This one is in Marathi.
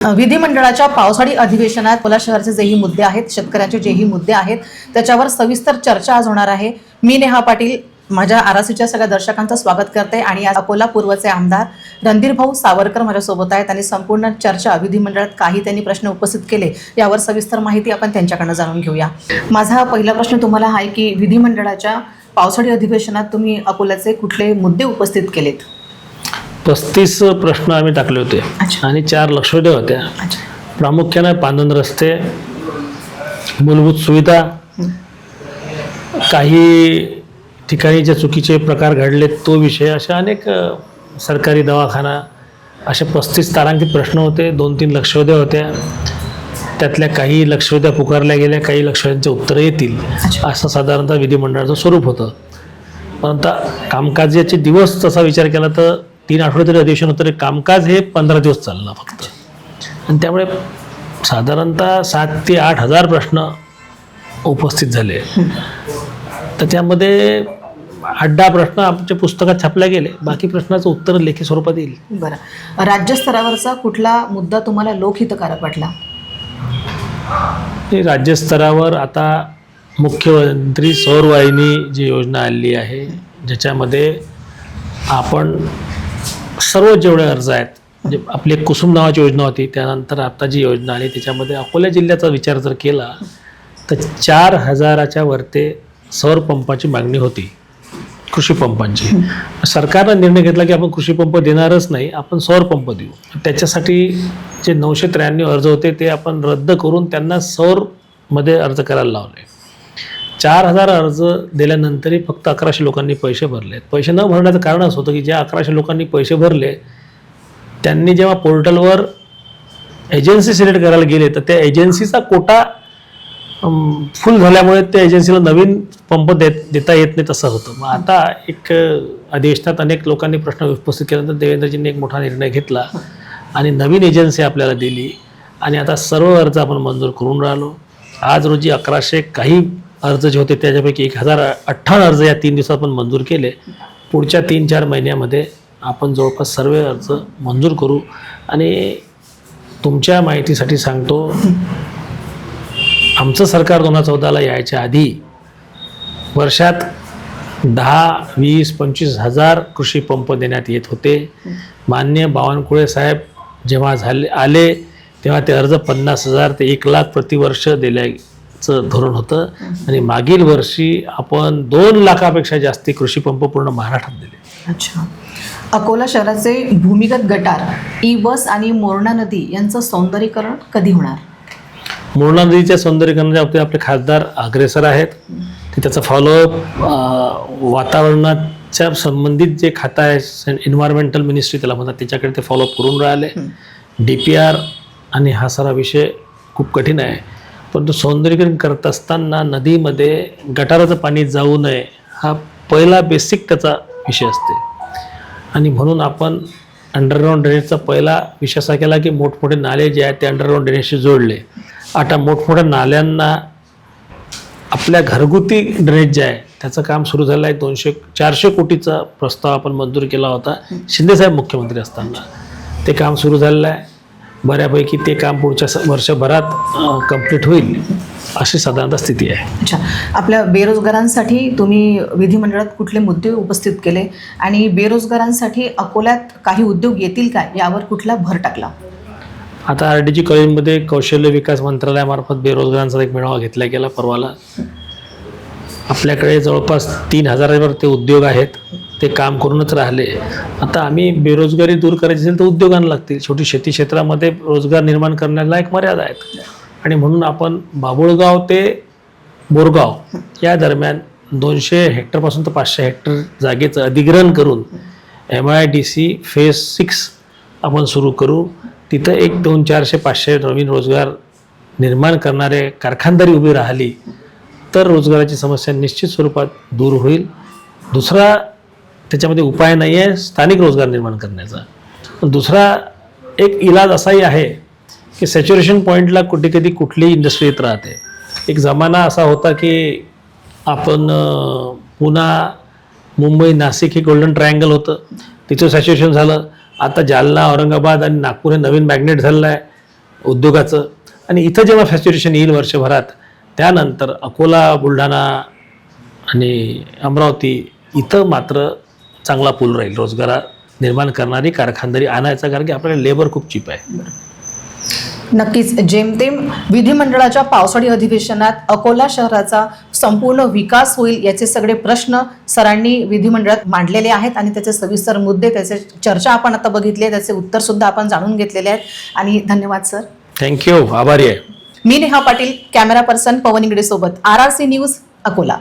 विधिमंडळाच्या पावसाळी अधिवेशनात अकोला शहराचे जेही मुद्दे आहेत शेतकऱ्यांचे जेही मुद्दे आहेत त्याच्यावर सविस्तर चर्चा आज होणार आहे. मी नेहा पाटील माझ्या आरासीच्या सगळ्या दर्शकांचं स्वागत करते आणि आज अकोला पूर्वचे आमदार रणधीर भाऊ सावरकर माझ्यासोबत आहेत आणि संपूर्ण चर्चा विधिमंडळात काही त्यांनी प्रश्न उपस्थित केले यावर सविस्तर माहिती आपण त्यांच्याकडनं जाणून घेऊया. माझा हा पहिला प्रश्न तुम्हाला आहे की विधिमंडळाच्या पावसाळी अधिवेशनात तुम्ही अकोल्याचे कुठले मुद्दे उपस्थित केलेत? पस्तीस प्रश्न आम्ही टाकले होते. आणि चार लक्षवेधी होत्या. प्रामुख्याने पांदन रस्ते मूलभूत सुविधा काही ठिकाणी जे चुकीचे प्रकार घडले तो विषय अशा अनेक सरकारी दवाखाना असे पस्तीस तारांकित प्रश्न होते दोन तीन लक्षवेध्या होत्या. त्यातल्या काही लक्षवेध्या पुकारल्या गेल्या काही लक्षवेध्यांचे उत्तरं येतील. असं साधारणतः विधिमंडळाचं स्वरूप होतं. पण आता कामकाजाचे दिवस तसा विचार केला तर तीन आठवडे तरी अधिवेशन होतं तरी कामकाज हे पंधरा दिवस चाललं फक्त. आणि त्यामुळे साधारणतः सात ते आठ हजार प्रश्न उपस्थित झाले. तर त्यामध्ये आठ दहा प्रश्न आमच्या पुस्तकात छापल्या गेले. बाकी प्रश्नाचं उत्तर लेखी स्वरूपात येईल. बरं. राज्यस्तरावरचा कुठला मुद्दा तुम्हाला लोकहितकारक वाटला? हे राज्यस्तरावर आता मुख्यमंत्री सौर वाहिनी जी योजना आलेली आहे ज्याच्यामध्ये आपण सर्व जेवढे अर्ज आहेत म्हणजे आपली एक कुसुम नावाची योजना होती त्यानंतर आता जी योजना आली त्याच्यामध्ये अकोला जिल्ह्याचा विचार जर केला तर चार हजाराच्या वरते सौर पंपाची मागणी होती कृषी पंपांची. सरकारनं निर्णय घेतला की आपण कृषी पंप देणारच नाही आपण सौर पंप देऊ. त्याच्यासाठी जे नऊशे त्र्याण्णव अर्ज होते ते आपण रद्द करून त्यांना सौरमध्ये अर्ज करायला लावले. चार हजार अर्ज दिल्यानंतरही फक्त अकराशे लोकांनी पैसे भरले. पैसे न भरण्याचं कारण असं होतं की ज्या अकराशे लोकांनी पैसे भरले त्यांनी जेव्हा पोर्टलवर एजन्सी सिलेक्ट करायला गेले तर त्या एजन्सीचा कोटा फुल झाल्यामुळे त्या एजन्सीला नवीन पंप देत देता येत नाही तसं होतं. मग आता एक अधिवेशनात अनेक लोकांनी प्रश्न उपस्थित केल्यानंतर देवेंद्रजींनी एक मोठा निर्णय घेतला आणि नवीन एजन्सी आपल्याला दिली. आणि आता सर्व अर्ज आपण मंजूर करून राहिलो. आज रोजी अकराशे काही अर्ज जे होते त्याच्यापैकी एक हजार अठ्ठावन्न अर्ज या तीन दिवसात आपण मंजूर केले. पुढच्या तीन चार महिन्यामध्ये आपण जवळपास सर्व अर्ज मंजूर करू. आणि तुमच्या माहितीसाठी सांगतो आमचं सरकार दोन हजार चौदाला यायच्या आधी वर्षात दहा वीस पंचवीस हजार कृषी पंप देण्यात येत होते. मान्य बावनकुळे साहेब जेव्हा झाले आले तेव्हा ते अर्ज पन्नास हजार ते एक लाख प्रतिवर्ष दिल्याचं धोरण होतं. आणि मागील वर्षी आपण दोन लाखापेक्षा जास्ती कृषी पंप पूर्ण महाराष्ट्रात दिले. अच्छा. अकोला शहराचे भूमिगत गटार ई बस आणि मोरणा नदी यांचं सौंदर्यीकरण कधी होणार? मुळा नदीच्या सौंदर्यीकरणाच्या बाबतीत आपले खासदार अग्रेसर आहेत. ते त्याचा फॉलोअप वातावरणाच्या संबंधित जे खातं आहे एन्व्हायरमेंटल मिनिस्ट्री त्याला म्हणतात त्याच्याकडे ते फॉलोअप करून राहिले. डी पी आर आणि हा सारा विषय खूप कठीण आहे. परंतु सौंदर्यीकरण करत असताना नदीमध्ये गटाराचं पाणी जाऊ नये हा पहिला बेसिक त्याचा विषय असते. आणि म्हणून आपण अंडरग्राऊंड ड्रेनेजचा पहिला विषय असा केला की मोठमोठे नाले जे आहेत ते अंडरग्राऊंड ड्रेनेजशी जोडले. आता मोठमोठ्या नाल्यांना आपल्या घरगुती ड्रेनेज जे आहे त्याचं काम सुरू झालं आहे. दोनशे चारशे कोटीचा प्रस्ताव आपण मंजूर केला होता. शिंदेसाहेब मुख्यमंत्री असताना. ते काम सुरू झालेलं आहे. बऱ्यापैकी ते काम पुढच्या वर्षभरात कंप्लीट होईल अशी साधारणतः स्थिती आहे. अच्छा. आपल्या बेरोजगारांसाठी तुम्ही विधिमंडळात कुठले मुद्दे उपस्थित केले? आणि बेरोजगारांसाठी अकोल्यात काही उद्योग येतील का? यावर कुठला भर टाकला? आता आर डी जी कॉलेजमध्ये कौशल्य विकास मंत्रालयामार्फत बेरोजगारांचा एक मेळावा घेतला गेला परवाला. आपल्याकडे जवळपास तीन हजारावर ते उद्योग आहेत. ते काम करूनच राहिले. आता आम्ही बेरोजगारी दूर करायची असेल तर उद्योगांना लागतील. शेवटी शेती क्षेत्रामध्ये रोजगार निर्माण करण्याला एक मर्यादा आहेत. आणि म्हणून आपण बाबुळगाव ते बोरगाव या दरम्यान दोनशे हेक्टरपासून तर पाचशे हेक्टर जागेचं अधिग्रहण करून M I D C phase six आपण सुरू करू. तिथं एक दोन चारशे पाचशे नवीन रोजगार निर्माण करणारे कारखानदारी उभी राहिली. तर रोजगाराची समस्या निश्चित स्वरूपात दूर होईल. दुसरा त्याच्यामध्ये उपाय नाही आहे स्थानिक रोजगार निर्माण करण्याचा. पण दुसरा एक इलाज असाही आहे की सॅच्युरेशन पॉईंटला कुठे कधी कुठलीही इंडस्ट्री येत राहते. एक जमाना असा होता की आपण पुन्हा मुंबई नाशिक हे गोल्डन ट्रायंगल होतं. तिचं सॅच्युरेशन झालं. आता जालना औरंगाबाद आणि नागपूर हे नवीन मॅग्नेट झालेलं आहे उद्योगाचं. आणि इथं जेव्हा सॅच्युरेशन येईल वर्षभरात त्यानंतर अकोला बुलढाणा आणि अमरावती इथं मात्र चांगला पूल राहील. रोजगार निर्माण करणारी कारखानदारी आणायचा कारण की आपल्याला लेबर खूप चीप आहे. नक्कीच. जेमतेम विधिमंडळाच्या पावसाळी अधिवेशनात अकोला शहराचा संपूर्ण विकास होईल याचे सगळे प्रश्न सरांनी विधिमंडळात मांडलेले आहेत आणि त्याचे सविस्तर मुद्दे त्याचे चर्चा आपण आता बघितली आहे त्याचे उत्तर सुद्धा आपण जाणून घेतलेले आहेत. आणि धन्यवाद सर. थँक्यू आभारी आहे. मी नेहा पाटील कॅमेरा पर्सन पवन इंगडे सोबत R R C news Akola.